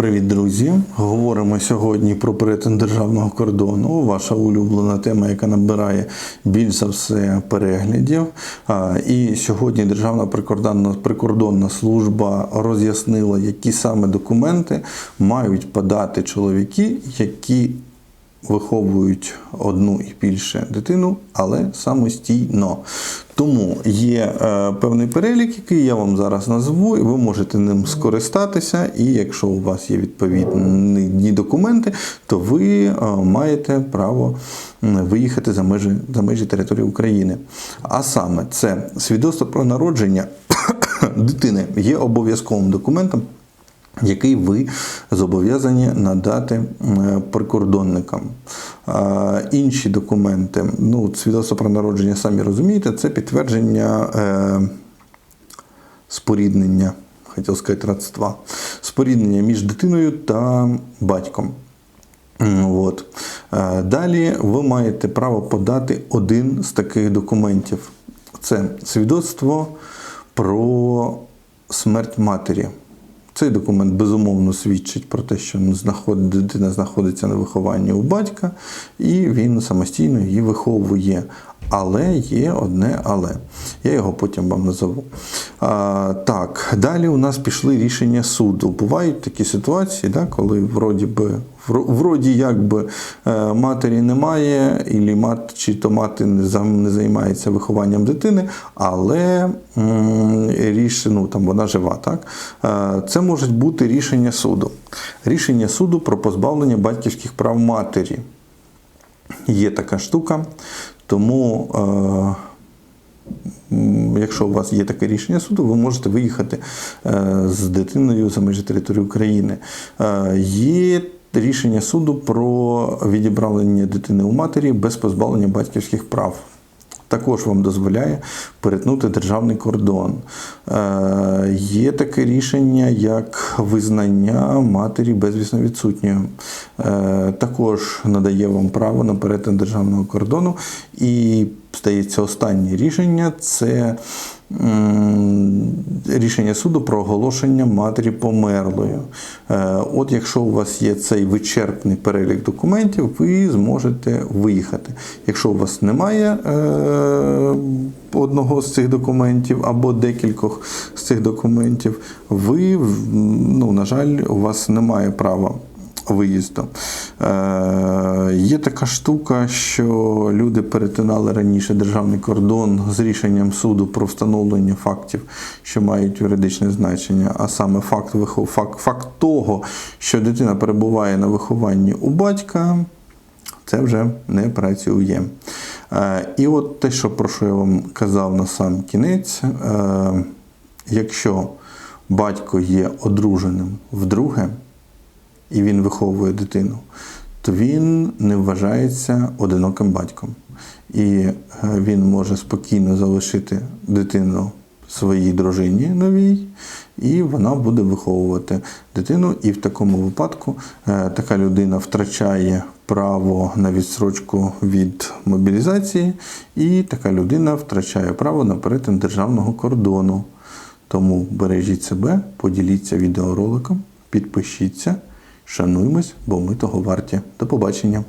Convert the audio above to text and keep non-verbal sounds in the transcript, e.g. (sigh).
Привіт, друзі! Говоримо сьогодні про перетин державного кордону. Ваша улюблена тема, яка набирає більш за все переглядів. І сьогодні Державна прикордонна, прикордонна служба роз'яснила, які саме документи мають подати чоловіки, які виховують одну і більше дитину, але самостійно. Тому є е, певний перелік, який я вам зараз назву, і ви можете ним скористатися. І якщо у вас є відповідні документи, то ви е, маєте право виїхати за межі, за межі території України. А саме це свідоцтво про народження (coughs) дитини є обов'язковим документом який ви зобов'язані надати е, прикордонникам. Інші документи, ну, свідоцтво про народження, самі розумієте, це підтвердження е, споріднення, хотів сказати, родства, споріднення між дитиною та батьком. От. Е, Далі ви маєте право подати один з таких документів. Це свідоцтво про смерть матері. Цей документ безумовно свідчить про те, що дитина знаходиться на вихованні у батька, і він самостійно її виховує. Але є одне але. Я його потім вам назову. А, так, далі у нас пішли рішення суду. Бувають такі ситуації, да, коли вроді би. Вроді якби е, матері немає, і мат, чи то мати не займається вихованням дитини, але ріш, ну, там вона жива. Так? Е, Це можуть бути рішення суду. Рішення суду про позбавлення батьківських прав матері. Є така штука, тому. Е, Якщо у вас є таке рішення суду, ви можете виїхати е, з дитиною за межі території України. Е, Є рішення суду про відібравлення дитини у матері без позбавлення батьківських прав. Також вам дозволяє перетнути державний кордон. Е, є таке рішення, як визнання матері безвісно відсутньою. Е, також надає вам право на перетин державного кордону. І здається, останнє рішення це рішення суду про оголошення матері померлою. Е, От якщо у вас є цей вичерпний перелік документів, ви зможете виїхати. Якщо у вас немає е, одного з цих документів або декількох з цих документів, ви, ну, на жаль, у вас немає права виїзду. Е, є така штука, що люди перетинали раніше державний кордон з рішенням суду про встановлення фактів, що мають юридичне значення, а саме факт, факт, факт того, що дитина перебуває на вихованні у батька. Це вже не працює. Е, І от те, що про що я вам казав на сам кінець, е, якщо батько є одруженим вдруге, і він виховує дитину, то він не вважається одиноким батьком. І е, він може спокійно залишити дитину своїй дружині новій, і вона буде виховувати дитину. І в такому випадку е, така людина втрачає право на відсрочку від мобілізації, і така людина втрачає право на перетин державного кордону. Тому бережіть себе, поділіться відеороликом, підпишіться, шануймось, бо ми того варті. До побачення!